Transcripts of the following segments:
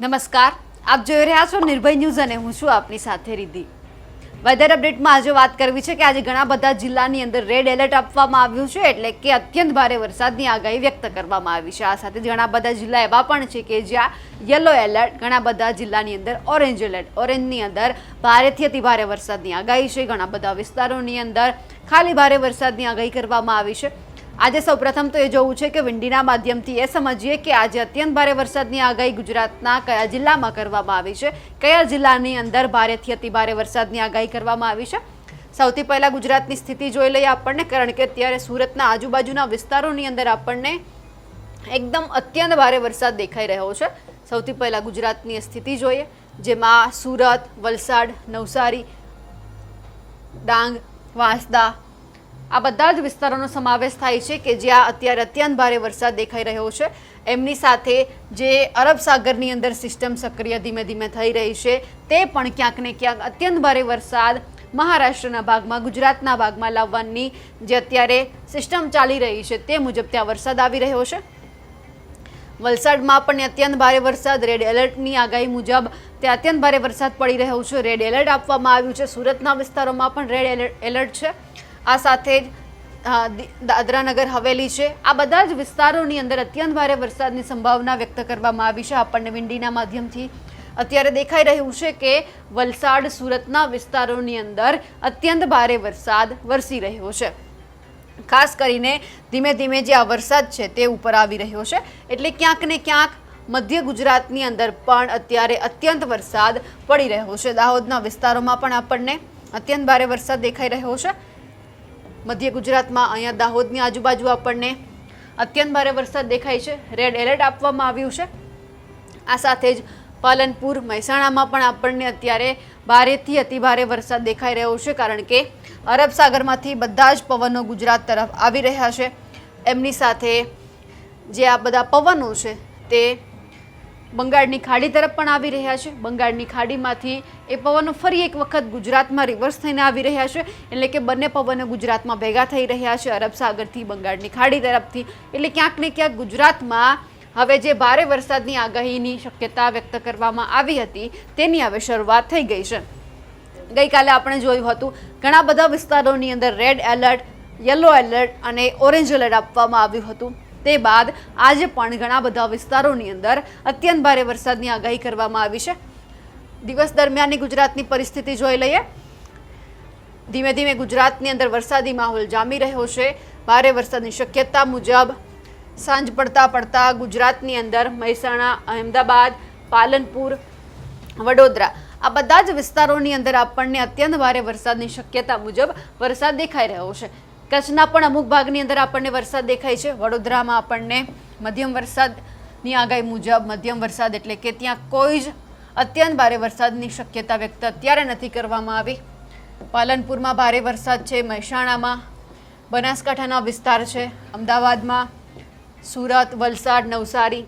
નમસ્કાર, આપ જોઈ રહ્યા છો નિર્ભય ન્યૂઝ અને હું છું આપની સાથે રીધી વેધર અપડેટમાં આજે વાત કરવી છે કે આજે ઘણા બધા જિલ્લાની અંદર રેડ એલર્ટ આપવામાં આવ્યું છે, એટલે કે અત્યંત ભારે વરસાદની આગાહી વ્યક્ત કરવામાં આવી છે. આ સાથે ઘણા બધા જિલ્લા એવા પણ છે કે જ્યાં યલો એલર્ટ, ઘણા બધા જિલ્લાની અંદર ઓરેન્જ એલર્ટ, ઓરેન્જની અંદર ભારેથી અતિ ભારે વરસાદની આગાહી છે. ઘણા બધા વિસ્તારોની અંદર ખાલી ભારે વરસાદની આગાહી કરવામાં આવી છે. આજે સૌપ્રથમ તો એ જોવું છે કે વિંડીના માધ્યમથી એ સમજીએ કે આજે અત્યંત ભારે વરસાદની આગાહી ગુજરાતના કયા જિલ્લામાં કરવામાં આવી છે? કયા જિલ્લાની અંદર ભારેથી અતિભારે વરસાદની આગાહી કરવામાં આવી છે? સૌથી પહેલાં ગુજરાતની સ્થિતિ જોઈ લઈએ આપણને, કારણ કે અત્યારે સુરતના આજુબાજુના વિસ્તારોની અંદર આપણને એકદમ અત્યંત ભારે વરસાદ દેખાઈ રહ્યો છે. સૌથી પહેલાં ગુજરાતની સ્થિતિ જોઈએ, જેમાં સુરત, વલસાડ, નવસારી, ડાંગ, વાંસદા આ બધા જ વિસ્તારોનો સમાવેશ થાય છે કે જ્યાં અત્યારે અત્યંત ભારે વરસાદ દેખાઈ રહ્યો છે. એમની સાથે જે અરબ સાગરની અંદર સિસ્ટમ સક્રિય ધીમે ધીમે થઈ રહી છે, તે પણ ક્યાંક ને ક્યાંક અત્યંત ભારે વરસાદ મહારાષ્ટ્રના ભાગમાં, ગુજરાતના ભાગમાં લાવવાની જે અત્યારે સિસ્ટમ ચાલી રહી છે, તે મુજબ ત્યાં વરસાદ આવી રહ્યો છે. વલસાડમાં પણ અત્યંત ભારે વરસાદ, રેડ એલર્ટની આગાહી મુજબ ત્યાં અત્યંત ભારે વરસાદ પડી રહ્યો છે. રેડ એલર્ટ આપવામાં આવ્યું છે. સુરતના વિસ્તારોમાં પણ રેડ એલર્ટ છે. આ સાથે જ અ, દી- દાદરાનગર હવેલી છે. આ બધા જ વિસ્તારોની અંદર અત્યંત ભારે વરસાદની સંભાવના વ્યક્ત કરવામાં આવી છે. આપણને વિંડીના માધ્યમથી અત્યારે દેખાઈ રહ્યું છે કે વલસાડ સુરતના વિસ્તારોની અંદર અત્યંત ભારે વરસાદ વરસી રહ્યો છે. ખાસ કરીને ધીમે ધીમે જે આ વરસાદ છે તે ઉપર આવી રહ્યો છે. એટલે ક્યાંક ને ક્યાંક મધ્ય ગુજરાતની અંદર પણ અત્યારે અત્યંત વરસાદ પડી રહ્યો છે. દાહોદના વિસ્તારોમાં પણ આપણને અત્યંત ભારે વરસાદ દેખાઈ રહ્યો છે. મધ્ય ગુજરાતમાં અહીંયા દાહોદની આજુબાજુ આપણને અત્યંત ભારે વરસાદ દેખાય છે. રેડ એલર્ટ આપવામાં આવ્યું છે. આ સાથે જ પાલનપુર, મહેસાણામાં પણ આપણને અત્યારે ભારેથી અતિભારે વરસાદ દેખાઈ રહ્યો છે, કારણ કે અરબ સાગરમાંથી બધા જ પવનો ગુજરાત તરફ આવી રહ્યા છે. એમની સાથે જે આ બધા પવનો છે તે બંગાળની ખાડી તરફ પણ આવી રહ્યા છે. બંગાળની ખાડીમાંથી એ પવનો ફરી એક વખત ગુજરાતમાં રિવર્સ થઈને આવી રહ્યા છે. એટલે કે બંને પવનો ગુજરાતમાં ભેગા થઈ રહ્યા છે. અરબ સાગરથી બંગાળની ખાડી તરફથી. એટલે ક્યાંક ને ક્યાંક ગુજરાતમાં હવે જે ભારે વરસાદની આગાહીની શક્યતા વ્યક્ત કરવામાં આવી હતી, તેની હવે શરૂઆત થઈ ગઈ છે. ગઈકાલે આપણે જોયું હતું, ઘણા બધા વિસ્તારોની અંદર રેડ એલર્ટ યલો એલર્ટ અને ઓરેન્જ એલર્ટ આપવામાં આવ્યું હતું. તે બાદ આજે પણ ઘણા બધા વિસ્તારોની અંદર અત્યંત ભારે વરસાદની આગાહી કરવામાં આવી છે. દિવસ દરમિયાનની ગુજરાતની પરિસ્થિતિ જોઈ લઈએ. ધીમે ધીમે ગુજરાતની અંદર વરસાદી માહોલ જામી રહ્યો છે. ભારે વરસાદની શક્યતા મુજબ સાંજ પડતા પડતા ગુજરાતની અંદર મહેસાણા, અહેમદાબાદ, પાલનપુર, વડોદરા આ બધા જ વિસ્તારોની અંદર આપણને અત્યંત ભારે વરસાદની શક્યતા મુજબ વરસાદ દેખાઈ રહ્યો છે. કચ્છના પણ અમુક ભાગની અંદર આપણને વરસાદ દેખાય છે. વડોદરામાં આપણને મધ્યમ વરસાદની આગાહી મુજબ મધ્યમ વરસાદ એટલે કે ત્યાં કોઈ જ અત્યંત ભારે વરસાદની શક્યતા વ્યક્ત અત્યારે નથી કરવામાં આવી. પાલનપુરમાં ભારે વરસાદ છે, મહેસાણામાં, બનાસકાંઠાના વિસ્તાર છે, અમદાવાદમાં, સુરત, વલસાડ, નવસારી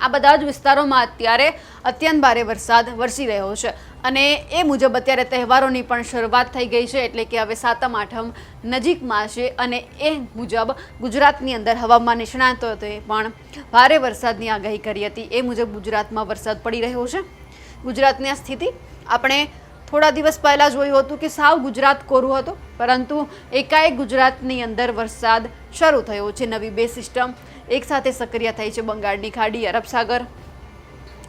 આ બધા જ વિસ્તારોમાં અત્યારે અત્યંત ભારે વરસાદ વરસી રહ્યો છે. અને એ મુજબ અત્યારે તહેવારોની પણ શરૂઆત થઈ ગઈ છે, એટલે કે હવે સાતમ, આઠમ નજીકમાં છે અને એ મુજબ ગુજરાતની અંદર હવામાન નિષ્ણાતોએ પણ ભારે વરસાદની આગાહી કરી હતી. એ મુજબ ગુજરાતમાં વરસાદ પડી રહ્યો છે. ગુજરાતની આ સ્થિતિ આપણે થોડા દિવસ પહેલાં જોયું હતું કે સાવ ગુજરાત કોરું હતું, પરંતુ એકાએક ગુજરાતની અંદર વરસાદ શરૂ થયો છે, નવી બે સિસ્ટમ એકસાથે સક્રિય થઈ છે બંગાળની ખાડી, અરબ સાગર.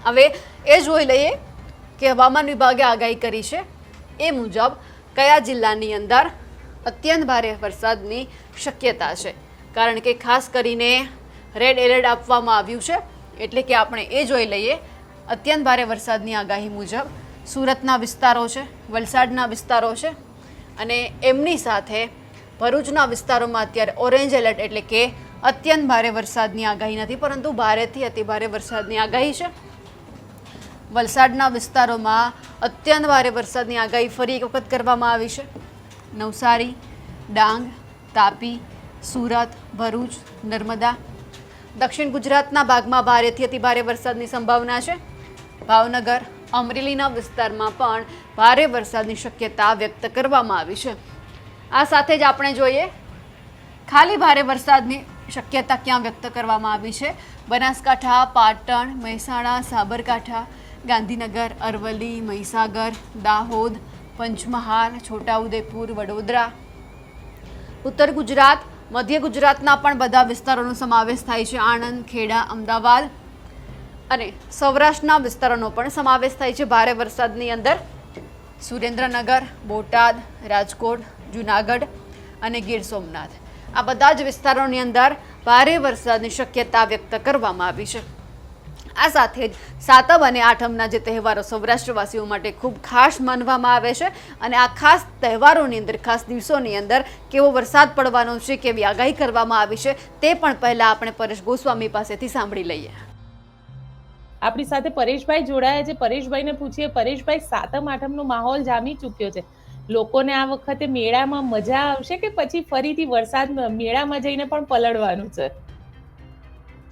હવે એ જોઈ લઈએ કે હવામાન વિભાગે આગાહી કરી છે. એ મુજબ કયા જિલ્લાની અંદર અત્યંત ભારે વરસાદની શક્યતા છે? કારણ કે ખાસ કરીને રેડ એલર્ટ આપવામાં આવ્યું છે, એટલે કે આપણે એ જોઈ લઈએ, અત્યંત ભારે વરસાદની આગાહી મુજબ સુરતના વિસ્તારો છે, વલસાડના વિસ્તારો છે અને એમની સાથે ભરૂચના વિસ્તારોમાં અત્યારે ઓરેન્જ એલર્ટ એટલે કે અત્યંત ભારે વરસાદની આગાહી નથી, પરંતુ ભારેથી અતિ ભારે વરસાદની આગાહી છે. વલસાડના વિસ્તારોમાં અત્યંત ભારે વરસાદની આગાહી ફરી એક વખત કરવામાં આવી છે. નવસારી, ડાંગ, તાપી, સુરત, ભરૂચ, નર્મદા, દક્ષિણ ગુજરાતના ભાગમાં ભારેથી અતિ ભારે વરસાદની સંભાવના છે. ભાવનગર અમરેલીના વિસ્તારમાં પણ ભારે વરસાદની શક્યતા વ્યક્ત કરવામાં આવી છે. આ સાથે જ આપણે જોઈએ, ખાલી ભારે વરસાદની શક્યતા ક્યાં વ્યક્ત કરવામાં આવી છે? બનાસકાંઠા, પાટણ, મહેસાણા, સાબરકાંઠા, ગાંધીનગર, અરવલ્લી, મહીસાગર, દાહોદ, પંચમહાલ, છોટાઉદેપુર, વડોદરા. ઉત્તર ગુજરાત, મધ્ય ગુજરાતના પણ બધા વિસ્તારોનો સમાવેશ થાય છે. આણંદ, ખેડા, અમદાવાદ અને સૌરાષ્ટ્રના વિસ્તારોનો પણ સમાવેશ થાય છે ભારે વરસાદની અંદર. સુરેન્દ્રનગર, બોટાદ, રાજકોટ, જુનાગઢ અને ગીર સોમનાથ. આ બધા જ વિસ્તારોની અંદર ભારે વરસાદની શક્યતા વ્યક્ત કરવામાં આવી છે. આ સાથે જ સાતમ અને આઠમના જે તહેવારો સૌરાષ્ટ્રવાસીઓ માટે ખૂબ ખાસ માનવામાં આવે છે અને આ ખાસ તહેવારોની અંદર, ખાસ દિવસોની અંદર કેવો વરસાદ પડવાનો છે, કેવી આગાહી કરવામાં આવી છે તે પણ પહેલાં આપણે પરેશ ગોસ્વામી પાસેથી સાંભળી લઈએ. આપણી સાથે પરેશભાઈ જોડાયા છે. પરેશભાઈને પૂછીએ, પરેશભાઈ, સાતમ, આઠમનો માહોલ જામી ચૂક્યો છે. લોકોને આ વખતે મેળામાં મજા આવશે કે પછી ફરીથી વરસાદ મેળામાં જઈને પણ પલળવાનું છે?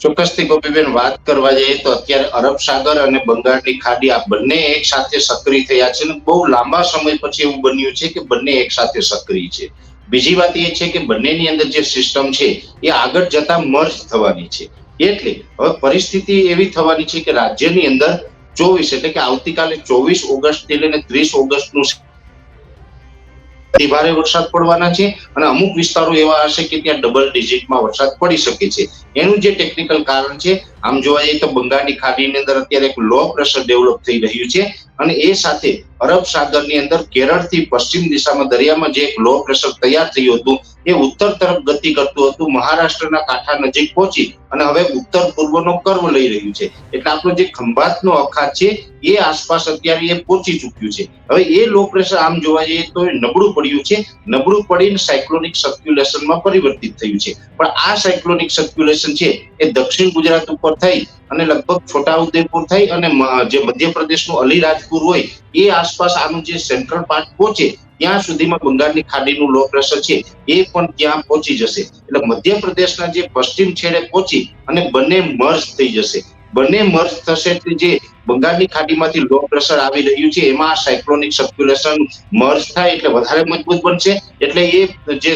ચોક્કસથી ગોપીબેન વાત કરવા જઈએ તો અત્યારે અરબ સાગર અને બંગાળની ખાડી આ બંને એક સાથે સક્રિય થયા છે અને બહુ લાંબા સમય પછી એવું બન્યું છે કે બંને એક સાથે સક્રિય છે. બીજી વાત એ છે કે બંનેની અંદર જે સિસ્ટમ છે એ આગળ જતા મર્જ થવાની છે. એટલે હવે પરિસ્થિતિ એવી થવાની છે કે રાજ્યની અંદર ચોવીસ એટલે કે આવતીકાલે ચોવીસ ઓગસ્ટથી લઈને ત્રીસ ઓગસ્ટનું ભારે વરસાદ પડવાના છે અને અમુક વિસ્તારો એવા હશે કે ત્યાં ડબલ ડિજિટમાં વરસાદ પડી શકે છે. એનું જે ટેકનિકલ કારણ છે, આમ જોવા જઈએ તો બંગાળની ખાડીની અંદર અત્યારે એક લો પ્રેશર ડેવલપ થઈ રહ્યું છે અને એ સાથે અરબ સાગરની અંદર કેરળથી પશ્ચિમ દિશામાં દરિયામાં જે એક લો પ્રેશર તૈયાર થયું હતું એ ઉત્તર તરફ ગતિ કરતું હતું, મહારાષ્ટ્રના કાંઠા નજીક પહોંચી અને હવે ઉત્તર પૂર્વનો કર્વ લઈ રહ્યું છે. એટલે આપણો જે ખંભાતનો અખાત છે, એ આસપાસ અત્યારે એ પહોંચી ચૂક્યું છે. હવે એ લો પ્રેશર આમ જોવા જઈએ તો એ નબળું પડ્યું છે. નબળું પડીને સાયક્લોનિક સર્ક્યુલેશનમાં પરિવર્તિત થયું છે. પણ આ સાયક્લોનિક સર્ક્યુલેશન છે એ દક્ષિણ ગુજરાત ઉપર થઈ અને લગભગ છોટાઉદેપુર થઈ અને જે મધ્યપ્રદેશનું અલીરાજપુર હોય, એ આસપાસ આનું જે સેન્ટ્રલ પાર્ટ પહોંચે ત્યાં સુધીમાં બંગાળની ખાડીનું લો પ્રેશર છે, એ પણ ત્યાં પહોંચી જશે. એટલે મધ્યપ્રદેશના જે પશ્ચિમ છેડે પહોંચી અને બંને મર્જ થઈ જશે. બંને મર્જ થશે જે બંગાળની ખાડીમાંથી લો પ્રેશર આવી રહ્યું છે, એમાં સાયક્લોનિક સર્ક્યુલેશન મર્જ થાય એટલે વધારે મજબૂત બનશે. એટલે એ જે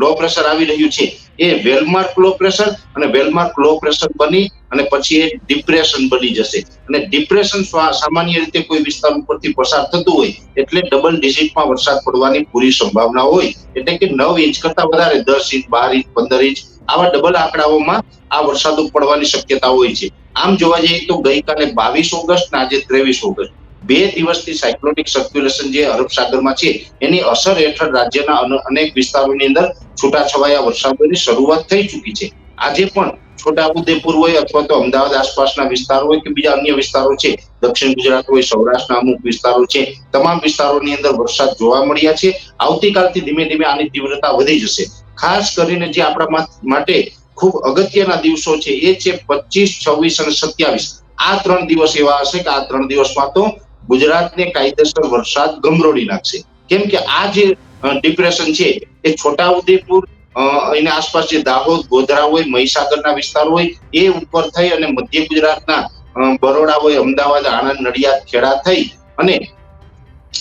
લો પ્રેશર આવી રહ્યું છે એ વેલમાર્ક લો પ્રેશર અને વેલમાર્ક લો પ્રેશર બની અને પછી એ ડિપ્રેશન બની જશે. અને ડિપ્રેશન સામાન્ય રીતે કોઈ વિસ્તાર ઉપરથી પસાર થતું હોય એટલે ડબલ ડિજિટમાં વરસાદ પડવાની પૂરી સંભાવના હોય. એટલે કે નવ ઇંચ કરતા વધારે, દસ ઇંચ, બાર ઇંચ, પંદર ઇંચ આવા ડબલ આંકડાઓમાં આ વરસાદો પડવાની શક્યતા હોય છે. આમ જોવા જઈએ તો ગઈકાલે બાવીસ ઓગસ્ટ અને આજે ત્રેવીસ ઓગસ્ટ. બે દિવસથી સાયક્લોનિક સર્ક્યુલેશન જે અરબ સાગરમાં છે, એની અસર હેઠળ રાજ્યના અનેક વિસ્તારોની અંદર છૂટાછવાયા વરસાદોની શરૂઆત થઈ ચૂકી છે. આજે પણ છોટાઉદેપુર હોય અથવા તો અમદાવાદ આસપાસના વિસ્તારો હોય કે બીજા અન્ય વિસ્તારો છે, દક્ષિણ ગુજરાત હોય, સૌરાષ્ટ્રના અમુક વિસ્તારો છે, તમામ વિસ્તારોની અંદર વરસાદ જોવા મળ્યા છે. આવતીકાલથી ધીમે ધીમે આની તીવ્રતા વધી જશે. ખાસ કરીને જે આપણા માટે ખૂબ અગત્યના દિવસો છે એ છે પચીસ, છવ્વીસ અને સત્યાવીસ. આ ત્રણ દિવસ એવા હશે કે આ ત્રણ દિવસમાં તો ગુજરાતને કાયદેસર વરસાદ ગમરોડી નાખશે. કેમ કે આ જે ડિપ્રેશન છે. એ છોટાઉદેપુર એના આસપાસ જે દાહોદ, ગોધરા હોય, મહીસાગરના વિસ્તાર હોય, એ ઉપર થઈ અને મધ્ય ગુજરાતના બરોડા હોય, અમદાવાદ, આણંદ, નડિયાદ, ખેડા થઈ અને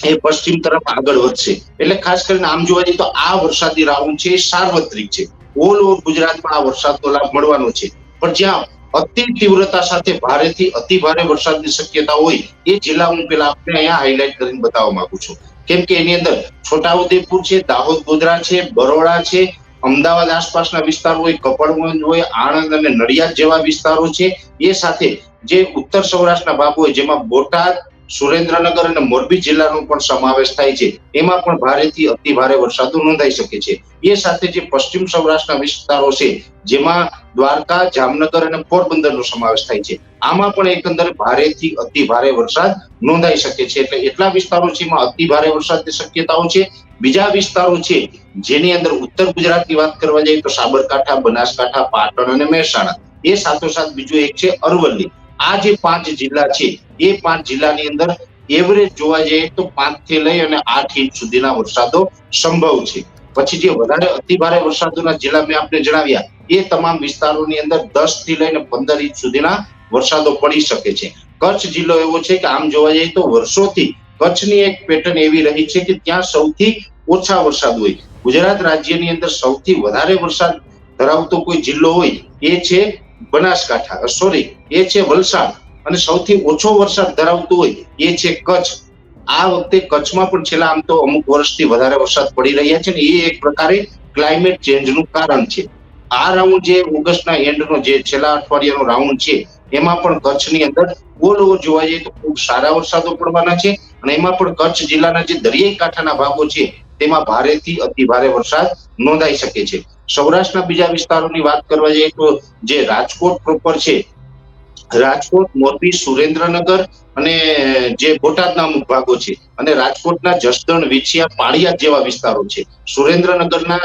એ પશ્ચિમ તરફ આગળ વધશે. એટલે ખાસ કરીને આમ જોવા જઈએ તો આ વરસાદી રાઉન્ડ છે, એ સાર્વત્રિક છે. ઓલ ઓવર ગુજરાતમાં આ વરસાદનો લાભ મળવાનો છે. પણ જ્યાં અતિ તીવ્રતા સાથે ભારેથી અતિ ભારે વરસાદની શક્યતા હોય, એ જિલ્લા હું પેલા આપણે અહીંયા હાઇલાઇટ કરીને બતાવવા માંગુ છું. કેમ કે એની અંદર છોટાઉદેપુર છે, દાહોદ ગોધરા છે, બરોડા છે, અમદાવાદ આસપાસના વિસ્તારો હોય કપડવંજ હોય, આણંદ અને નડિયાદ જેવા વિસ્તારો છે. એ સાથે જે ઉત્તર સૌરાષ્ટ્રના ભાગ હોય, જેમાં બોટાદ સુરેન્દ્રનગર અને મોરબી જિલ્લાનો પણ સમાવેશ થાય છે. એમાં પણ ભારેથી અતિ ભારે વરસાદો નોંધાઈ શકે છે. એ સાથે જે પશ્ચિમ સૌરાષ્ટ્રના વિસ્તારો છે, જેમાં દ્વારકા, જામનગર અને પોરબંદરનો સમાવેશ થાય છે. આમાં પણ એકંદરે ભારેથી અતિ ભારે વરસાદ નોંધાઈ શકે છે. એટલે એટલા વિસ્તારો છે, એમાં અતિ ભારે વરસાદની શક્યતાઓ છે. બીજા વિસ્તારો છે, જેની અંદર ઉત્તર ગુજરાતની વાત કરવા જઈએ તો સાબરકાંઠા, બનાસકાંઠા, પાટણ અને મહેસાણા. એ સાથોસાથ બીજું એક છે અરવલ્લી. આ જે પાંચ જિલ્લા છે, એ પાંચ જિલ્લાની અંદર એવરેજ જોવા જઈએ તો પાંચથી લઈ અને આઠ ઇંચ સુધીના વરસાદો સંભવ છે. પછી જે વધારે અતિ વરસાદોના જિલ્લા મેં આપને જણાવ્યા, એ તમામ વિસ્તારોની અંદર દસથી લઈને પંદર ઇંચ સુધીના વરસાદો પડી શકે છે. કચ્છ જિલ્લો એવો છે કે આમ જોવા જઈએ તો વર્ષોથી કચ્છની એક પેટર્ન એવી રહી છે કે ત્યાં સૌથી ઓછા વરસાદ હોય. ગુજરાત રાજ્યની અંદર સૌથી વધારે વરસાદ ધરાવતો કોઈ જિલ્લો હોય એ છે બનાસકાંઠા સોરી એ છે વલસાડ. અને સૌથી ઓછો વરસાદ ધરાવતું હોય એ છે કચ્છ. આ વખતે કચ્છમાં પણ છેલ્લા આમ તો અમુક વર્ષથી વધારે વરસાદ પડી રહ્યા છે ને એ એક પ્રકારે ક્લાઇમેટ ચેન્જનું કારણ છે. આ રાઉન્ડ જે ઓગસ્ટના એન્ડનો જે છેલ્લા અઠવાડિયાનો રાઉન્ડ છે, એમાં પણ કચ્છની અંદર ઓલ ઓવર જોવા જઈએ તો ખૂબ સારા વરસાદો પડવાના છે અને એમાં પણ કચ્છ જિલ્લાના જે દરિયાઈ કાંઠાના ભાગો છે તેમાં ભારેથી અતિ ભારે વરસાદ નોંધાઈ શકે છે. સૌરાષ્ટ્રના બીજા વિસ્તારોની વાત કરવા જઈએ તો જે રાજકોટ પ્રોપર છે, રાજકોટ મોરબી સુરેન્દ્રનગર અને જે બોટાદના અમુક ભાગો છે અને રાજકોટના જસદણ, વિછિયા પાળિયાદ જેવા વિસ્તારો છે. સુરેન્દ્રનગરના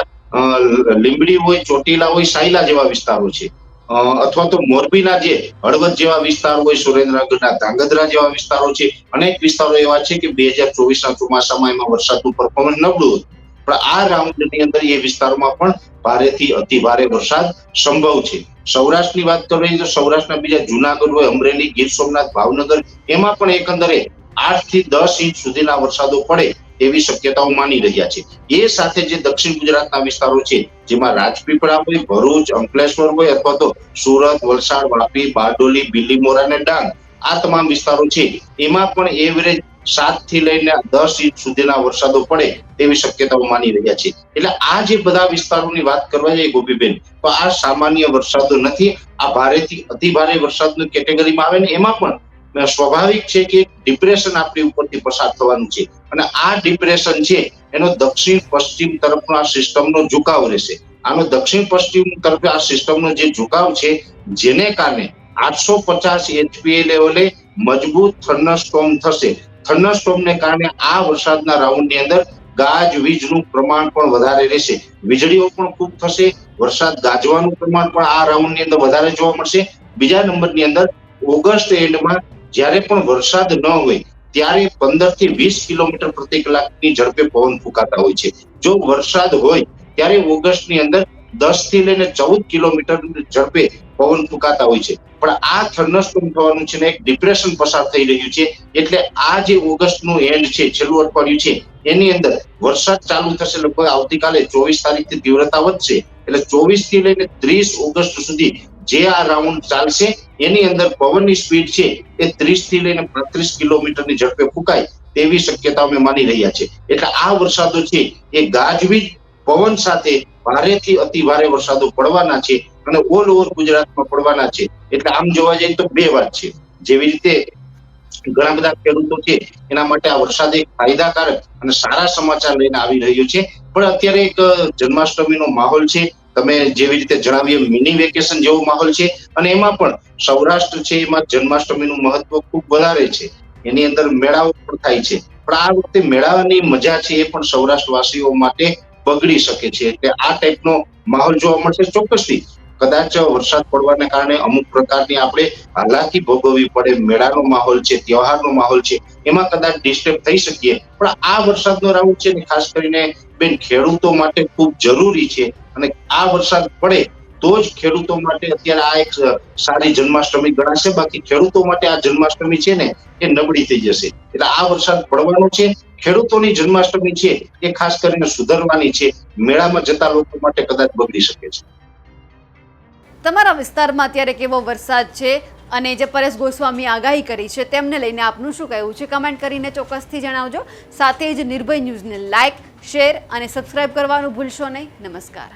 લીંબડી હોય, ચોટીલા હોય, સાયલા જેવા વિસ્તારો છે. અથવા તો મોરબીના જે હળવદ જેવા વિસ્તારો હોય, સુરેન્દ્રનગરના ધાંગધ્રા જેવા વિસ્તારો છે, અનેક વિસ્તારો એવા છે કે બે હજાર ચોવીસના ચોમાસામાં એમાં વરસાદનું પરફોર્મન્સ નબળું હતું. પણ આ રાઉન્ડની અંદર એ વિસ્તારોમાં પણ ભારેથી અતિ ભારે વરસાદ સંભવ છે. સૌરાષ્ટ્રની વાત કરીએ તો સૌરાષ્ટ્રના બીજા જુનાગઢ હોય, અમરેલી, ગીર સોમનાથ, ભાવનગર, એમાં પણ એકંદરે આઠથી દસ ઇંચ સુધીના વરસાદો પડે એવી શક્યતાઓ માની રહ્યા છે. એ સાથે જે દક્ષિણ ગુજરાતના વિસ્તારો છે, જેમાં રાજપીપળા હોય, ભરૂચ, અંકલેશ્વર હોય અથવા તો સુરત, વલસાડ, વાપી, બારડોલી બિલીમોરા અને ડાંગ આ તમામ વિસ્તારો છે, એમાં પણ એવરેજ સાતથી લઈને દસ ઇંચ સુધીના વરસાદો પડે તેવી શક્યતાઓ માની રહ્યા છે. એટલે આ જે બધા વિસ્તારોની વાત કરવા જઈએ ગોપીબેન, તો આ સામાન્ય વરસાદો નથી, આ ભારેથી અતિ ભારે વરસાદની કેટેગરીમાં આવે ને એમાં પણ સ્વાભાવિક છે કે ડિપ્રેશન આપણી ઉપરથી પસાર થવાનું છે. અને આ ડિપ્રેશન છે, એનો દક્ષિણ પશ્ચિમ તરફનો આ સિસ્ટમનો ઝુકાવ રહેશે. આનો દક્ષિણ પશ્ચિમ તરફ આ સિસ્ટમનો જે ઝુકાવ છે, જેને કારણે આઠસો પચાસ એચપીએ લેવલે મજબૂત થર્નસ્ટોમ થશે. થર્નસ્ટોમને કારણે આ વરસાદના રાઉન્ડની અંદર ગાજ વીજનું પ્રમાણ પણ વધારે રહેશે. વીજળીઓ પણ ખૂબ થશે. વરસાદ ગાજવાનું પ્રમાણ પણ આ રાઉન્ડની અંદર વધારે જોવા મળશે. બીજા નંબરની અંદર ઓગસ્ટ એન્ડમાં જ્યારે પણ વરસાદ ન હોય, ત્યારે પંદરથી વીસ કિલોમીટર પ્રતિ કલાકની ઝડપે પવન ફૂંકાતા હોય છે. જો વરસાદ હોય, ત્યારે ઓગસ્ટની અંદર દસથી લઈને ચૌદ કિલોમીટર ઝડપે પવન ફૂંકાતા હોય છે. પણ આ થર્નસ્ટોમ થવાનું છે ને એક ડિપ્રેશન પસાર થઈ રહ્યું છે. એટલે આ જે ઓગસ્ટનું એન્ડ છે, છેલ્લું અઠવાડિયું છે, એની અંદર વરસાદ ચાલુ થશે લગભગ આવતીકાલે ચોવીસ તારીખથી તીવ્રતા વધશે. એટલે ચોવીસથી લઈને ત્રીસ ઓગસ્ટ સુધી જે આ રાઉન્ડ ચાલશે, એની અંદર પવનની સ્પીડ છે એ ત્રીસથી લઈને પાંત્રીસ કિલોમીટરની ઝડપે ફૂંકાય તેવી શક્યતા અમે માની રહ્યા છે એટલે આ વરસાદો છે એ ગાજવીજ પવન સાથે ભારેથી અતિ ભારે વરસાદો પડવાના છે અને ઓલ ઓવર ગુજરાતમાં પડવાના છે. એટલે આમ જોવા જઈએ તો બે વાત છે. જેવી રીતે ઘણા બધા ખેડૂતો છે, એના માટે આ વરસાદ એક ફાયદાકારક અને સારા સમાચાર લઈને આવી રહ્યો છે. પણ અત્યારે એક જન્માષ્ટમીનો માહોલ છે તમે જેવી રીતે જણાવીએ મિની વેકેશન જેવો માહોલ છે અને એમાં પણ સૌરાષ્ટ્ર છે, એમાં જન્માષ્ટમીનું મહત્વ ખૂબ વધારે છે. એની અંદર મેળાઓ પણ થાય છે. પણ આ વખતે મેળાની મજા છે એ પણ સૌરાષ્ટ્રવાસીઓ માટે બગડી શકે છે. એટલે આ ટાઈપનો માહોલ જોવા મળશે ચોક્કસથી. કદાચ વરસાદ પડવાને કારણે અમુક પ્રકારની આપણે હાલાકી ભોગવવી પડે, મેળાનો માહોલ છે, તહેવારનો માહોલ છે, એમાં કદાચ ડિસ્ટર્બ થઈ શકીએ. પણ આ વરસાદનો રાઉન્ડ છે ને ખાસ કરીને બેન ખેડૂતો માટે ખૂબ જરૂરી છે. અને આ વરસાદ પડે તો જ ખેડૂતો માટે અત્યારે આ એક સારી જન્માષ્ટમી ગણાશે. બાકી ખેડૂતો માટે આ જન્માષ્ટમી છે ને, એ નબળી થઈ જશે. એટલે આ વરસાદ પડવાનો છે. ખેડૂતોની જન્માષ્ટમી છે, એ ખાસ કરીને સુધરવાની છે. મેળામાં જતા લોકો માટે કદાચ બગડી શકે છે. તમારા વિસ્તારમાં અત્યારે કેવો વરસાદ છે અને જે પરેશ ગોસ્વામી આગાહી કરી છે તેમને લઈને આપનું શું કહેવું છે? કમેન્ટ કરીને ચોક્કસથી જણાવજો. સાથે જ નિર્ભય ન્યૂઝને લાઇક શેર અને સબસ્ક્રાઇબ કરવાનું ભૂલશો નહીં. નમસ્કાર.